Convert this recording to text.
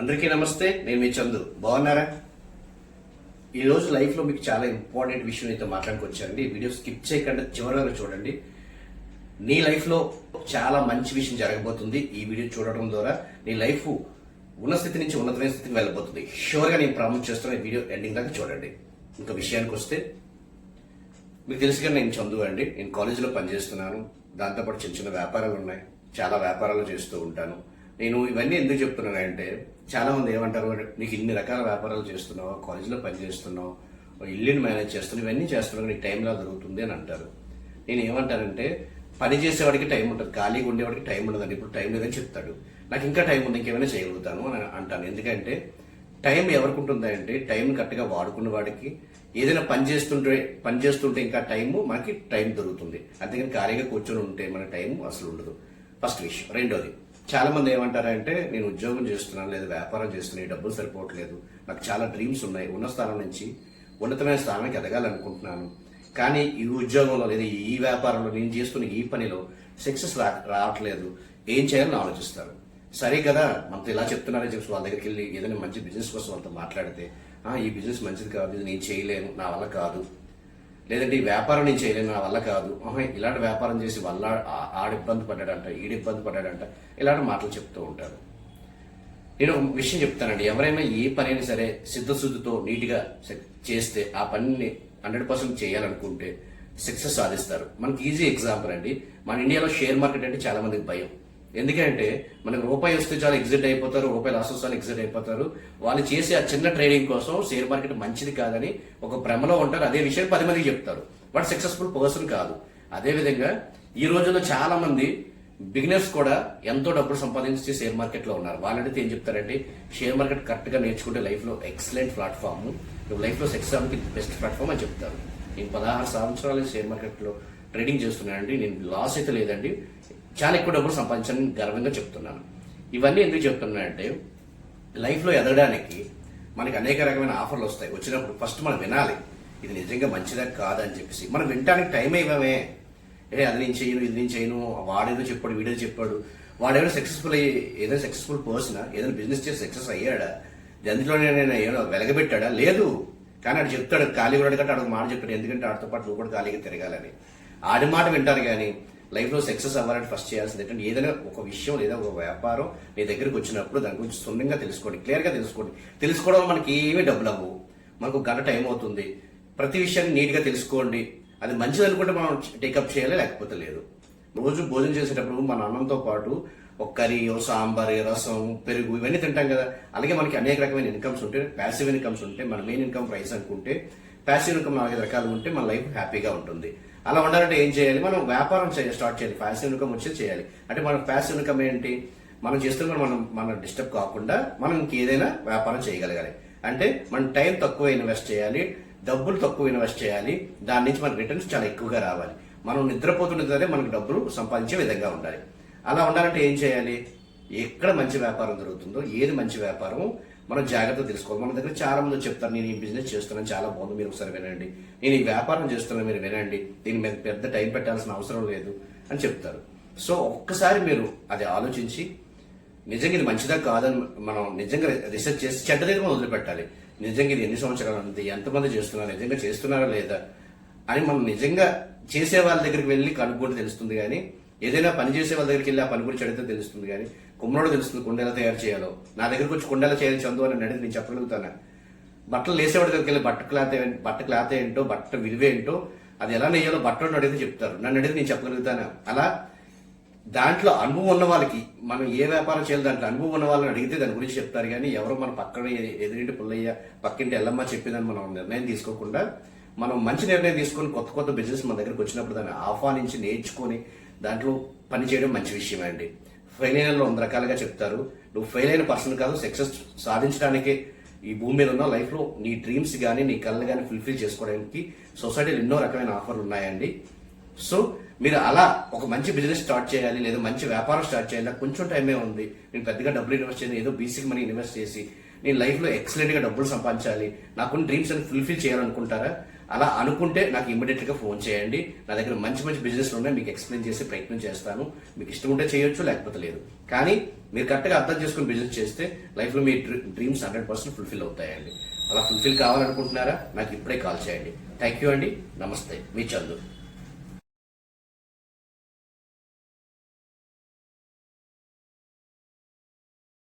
అందరికీ నమస్తే నేను మీ చందు. బాగున్నారా? ఈ రోజు మీకు చాలా ఇంపార్టెంట్ విషయం అయితే మాట్లాడుకొచ్చారండి వీడియో స్కిప్ చేయకుండా చివరిగా చూడండి. నీ లైఫ్లో చాలా మంచి విషయం జరగబోతుంది. ఈ వీడియో చూడడం ద్వారా నీ లైఫ్ ఉన్న స్థితి నుంచి ఉన్నతమైన స్థితికి వెళ్ళబోతుంది. షూర్గా నేను ప్రామిస్ చేస్తున్న ఈ వీడియో ఎండింగ్ దాకా చూడండి. ఇంకా విషయానికి వస్తే మీకు తెలుసు కానీ నేను చందు అండి. నేను కాలేజీలో పనిచేస్తున్నాను. దాంతోపాటు చిన్న చిన్న వ్యాపారాలు ఉన్నాయి. చాలా వ్యాపారాలు చేస్తూ ఉంటాను. నేను ఇవన్నీ ఎందుకు చెప్తున్నానంటే చాలామంది ఏమంటారు నీకు ఇన్ని రకాల వ్యాపారాలు చేస్తున్నావు కాలేజీలో పని చేస్తున్నావు ఇల్లుని మేనేజ్ చేస్తున్నావు ఇవన్నీ చేస్తున్నావు నీకు టైంలా దొరుకుతుంది అని అంటారు. నేను ఏమంటానంటే పని చేసేవాడికి టైం ఉంటుంది ఖాళీగా ఉండేవాడికి టైం ఉండదండి. ఇప్పుడు టైం లేదని చెప్తాడు. నాకు ఇంకా టైం ఉంది ఇంకేమైనా చేయగలుగుతాను అని అంటాను. ఎందుకంటే టైం ఎవరికి ఉంటుందంటే టైం కరెక్ట్గా వాడుకున్న వాడికి ఏదైనా పని చేస్తుంటే పని చేస్తుంటే ఇంకా టైము మనకి టైం దొరుకుతుంది. అంతేగాని ఖాళీగా కూర్చొని ఉంటే మన టైం అసలు ఉండదు. ఫస్ట్ విషయం. రెండోది చాలా మంది ఏమంటారంటే నేను ఉద్యోగం చేస్తున్నాను లేదా వ్యాపారం చేస్తున్నాను డబ్బులు సరిపోవట్లేదు. నాకు చాలా డ్రీమ్స్ ఉన్నాయి. ఉన్న స్థానం నుంచి ఉన్నతమైన స్థానానికి ఎదగాలనుకుంటున్నాను. కానీ ఈ ఉద్యోగంలో లేదా ఈ వ్యాపారంలో నేను చేస్తున్న ఈ పనిలో సక్సెస్ రా రావట్లేదు. ఏం చేయాలని ఆలోచిస్తారు? సరే కదా మనతో ఇలా చెప్తున్నారని చెప్పి వాళ్ళ దగ్గరికి వెళ్ళి ఏదైనా మంచి బిజినెస్ కోసం వాళ్ళతో మాట్లాడితే ఈ బిజినెస్ మంచిది కాదు ఇది నేను చేయలేను నా వల్ల కాదు. లేదంటే ఈ వ్యాపారం నేను చేయలేను నా వల్ల కాదు. ఇలాంటి వ్యాపారం చేసి వల్ల ఆడి ఆడ ఇబ్బంది పడ్డాడంట ఈడ ఇబ్బంది పడ్డాడంట ఇలాంటి మాటలు చెప్తూ ఉంటారు. నేను ఒక విషయం చెప్తానండి. ఎవరైనా ఏ పని అయినా సరే సిద్ధశుద్ధితో నీట్గా చేస్తే ఆ పనిని హండ్రెడ్ పర్సెంట్ చేయాలనుకుంటే సక్సెస్ సాధిస్తారు. మనకి ఈజీ ఎగ్జాంపుల్ అండి. మన ఇండియాలో షేర్ మార్కెట్ అంటే చాలా మందికి భయం. ఎందుకంటే మనకు రూపాయి వస్తే చాలా ఎగ్జిట్ అయిపోతారు రూపాయి లాస్ వస్తే ఎగ్జిట్ అయిపోతారు. వాళ్ళు చేసే ఆ చిన్న ట్రేడింగ్ కోసం షేర్ మార్కెట్ మంచిది కాదని ఒక భ్రమలో ఉంటారు. అదే విషయం పది మందికి చెప్తారు. బట్ సక్సెస్ఫుల్ పర్సన్ కాదు. అదేవిధంగా ఈ రోజుల్లో చాలా మంది బిగినర్స్ కూడా ఎంతో డబ్బులు సంపాదించి షేర్ మార్కెట్లో ఉన్నారు. వాళ్ళంటే ఏం చెప్తారంటే షేర్ మార్కెట్ కరెక్ట్గా నేర్చుకుంటే లైఫ్లో ఎక్సలెంట్ ప్లాట్ఫామ్ నువ్వు లైఫ్లో సక్సెస్ అవ్వడానికి బెస్ట్ ప్లాట్ఫామ్ అని చెప్తారు. నేను పదహారు సంవత్సరాలు షేర్ మార్కెట్లో ట్రేడింగ్ చేస్తున్నానండి నేను లాస్ అయితే లేదండి. చాలా ఎక్కువ డబ్బులు సంపాదించాలని గర్వంగా చెప్తున్నాను. ఇవన్నీ ఎందుకు చెప్తున్నానంటే లైఫ్లో ఎదగడానికి మనకి అనేక రకమైన ఆఫర్లు వస్తాయి. వచ్చినప్పుడు ఫస్ట్ మనం వినాలి. ఇది నిజంగా మంచిదా కాదని చెప్పేసి. మనం వినటానికి టైం ఇవ్వమే. ఏ అది నేను చేయను ఇది నేను చేయను. వాడేదో చెప్పాడు వీడేదో చెప్పాడు. వాడేదో సక్సెస్ఫుల్ అయ్యి ఏదైనా సక్సెస్ఫుల్ పర్సన్ ఏదైనా బిజినెస్ చేసి సక్సెస్ అయ్యాడా? అందులోనే నేను ఏదో వెలగబెట్టాడా? లేదు. కానీ ఆడు చెప్తాడు ఖాళీ కూడా కంటే అడుగు మాట చెప్పాడు. ఎందుకంటే ఆడితో పాటు నువ్వు కూడా ఖాళీగా తిరగాలని. ఆడి మాట వింటారు కానీ లైఫ్లో సక్సెస్ అవ్వాలంటే ఫస్ట్ చేయాల్సింది ఏంటంటే ఏదైనా ఒక విషయం లేదా ఒక వ్యాపారం నీ దగ్గరికి వచ్చినప్పుడు దాని గురించి సున్నంగా తెలుసుకోండి క్లియర్గా తెలుసుకోండి. తెలుసుకోవడం మనకి ఏమీ డబ్బులు అవ్వవు మనకు గంట టైం అవుతుంది. ప్రతి విషయాన్ని నీట్గా తెలుసుకోండి. అది మంచిది అనుకుంటే మనం టేకప్ చేయాలి లేకపోతే లేదు. రోజు భోజనం చేసేటప్పుడు మన అన్నంతో పాటు ఒక కర్రీ సాంబార్ రసం పెరుగు ఇవన్నీ తింటాం కదా. అలాగే మనకి అనేక రకమైన ఇన్కమ్స్ ఉంటే ప్యాసివ్ ఇన్కమ్స్ ఉంటే మన మెయిన్ ఇన్కమ్ ప్రైస్ అనుకుంటే ప్యాసివ్ ఇన్కమ్ నాలుగైదు రకాలు ఉంటే మన లైఫ్ హ్యాపీగా ఉంటుంది. అలా ఉండాలంటే ఏం చేయాలి? మనం వ్యాపారం చేయాలి స్టార్ట్ చేయాలి. ప్యాసివ్ ఇన్కమ్ వచ్చి చేయాలి. అంటే మనం ప్యాసివ్ ఇన్కమ్ ఏంటి? మనం చేస్తున్న మనం మనం డిస్టర్బ్ కాకుండా మనం ఇంకేదైనా వ్యాపారం చేయగలగాలి. అంటే మనం టైం తక్కువ ఇన్వెస్ట్ చేయాలి. డబ్బులు తక్కువ ఇన్వెస్ట్ చేయాలి. దాని నుంచి మనకి రిటర్న్స్ చాలా ఎక్కువగా రావాలి. మనం నిద్రపోతున్న సరే మనకు డబ్బులు సంపాదించే విధంగా ఉండాలి. అలా ఉండాలంటే ఏం చేయాలి? ఎక్కడ మంచి వ్యాపారం జరుగుతుందో ఏది మంచి వ్యాపారం మనం జాగ్రత్త తెలుసుకోవాలి. మన దగ్గర చాలా మంది చెప్తారు నేను ఈ బిజినెస్ చేస్తున్నాను చాలా బాగుంది మీరు ఒకసారి వినండి. నేను ఈ వ్యాపారం చేస్తున్నాను మీరు వినండి. దీని మీద పెద్ద టైం పెట్టాల్సిన అవసరం లేదు అని చెప్తారు. సో ఒక్కసారి మీరు అది ఆలోచించి నిజంగా ఇది మంచిదా కాదని మనం నిజంగా రీసెర్చ్ చేసి చెడ్డ దగ్గర వదిలిపెట్టాలి. నిజంగా ఇది ఎన్ని సంవత్సరాలు ఉంది ఎంతమంది చేస్తున్నారు నిజంగా చేస్తున్నారా లేదా అని మనం నిజంగా చేసే వాళ్ళ దగ్గరికి వెళ్ళి కనుక్కుంటే తెలుస్తుంది కానీ ఏదైనా పని చేసే వాళ్ళ దగ్గరికి వెళ్ళి ఆ పని గురించి అడిగితే తెలుస్తుంది కానీ కుమ్మరోడు తెలుస్తుంది కుండ ఎలా తయారు చేయాలో. నా దగ్గరకు వచ్చి కుండ ఎలా చేయాలి చందు అని అడిగితే నేను చెప్పగలుగుతానా? బట్టలు వేసేవాడి దగ్గరికి వెళ్ళి బట్ట క్లాత్ బట్ట క్లాత్ ఏంటో బట్ట విలువ ఏంటో అది ఎలా నేయాలో బట్టలను అడిగితే చెప్తారు. నన్ను అడిగితే నేను చెప్పగలుగుతానా? అలా దాంట్లో అనుభవం ఉన్న వాళ్ళకి మనం ఏ వ్యాపారం చేయాలి దాంట్లో అనుభవం ఉన్న వాళ్ళని అడిగితే దాని గురించి చెప్తారు కానీ ఎవరు మన పక్కన ఎదురింటి పుల్లయ్య పక్కింటి ఎల్లమ్మ చెప్పిందని మనం నిర్ణయం తీసుకోకుండా మనం మంచి నిర్ణయం తీసుకొని కొత్త కొత్త బిజినెస్ మన దగ్గరకు వచ్చినప్పుడు దాన్ని ఆహ్వానించి నేర్చుకొని దాంట్లో పనిచేయడం మంచి విషయమే అండి. ఫెయిల్ అయిన వంద రకాలుగా చెప్తారు. నువ్వు ఫెయిల్ అయిన పర్సన్ కాదు సక్సెస్ సాధించడానికే ఈ భూమి మీద ఉన్న లైఫ్లో నీ డ్రీమ్స్ కానీ నీ కళ్ళు కానీ ఫుల్ఫిల్ చేసుకోవడానికి సొసైటీలో ఎన్నో రకమైన ఆఫర్లు ఉన్నాయండి. సో మీరు అలా ఒక మంచి బిజినెస్ స్టార్ట్ చేయాలి లేదా మంచి వ్యాపారం స్టార్ట్ చేయాలి నాకు కొంచెం టైమే ఉంది. నేను పెద్దగా డబ్బులు ఇన్వెస్ట్ చేయను ఏదో బీసీకి మనీ ఇన్వెస్ట్ చేసి నేను లైఫ్లో ఎక్సలెంట్గా డబ్బులు సంపాదించాలి నాకున్న డ్రీమ్స్ అని ఫుల్ఫిల్ చేయాలనుకుంటారా? అలా అనుకుంటే నాకు ఇమీడియట్గా ఫోన్ చేయండి. నా దగ్గర మంచి మంచి బిజినెస్లు ఉన్నాయి మీకు ఎక్స్ప్లెయిన్ చేసే ప్రయత్నం చేస్తాను. మీకు ఇష్టం ఉంటే చేయొచ్చు లేకపోతే లేదు. కానీ మీరు కరెక్ట్గా అర్థం చేసుకుని బిజినెస్ చేస్తే లైఫ్లో మీ డ్రీమ్స్ హండ్రెడ్ పర్సెంట్ ఫుల్ఫిల్ అవుతాయండి. అలా ఫుల్ఫిల్ కావాలనుకుంటున్నారా? నాకు ఇప్పుడే కాల్ చేయండి. థ్యాంక్ యూ అండి. నమస్తే. మీ చందు.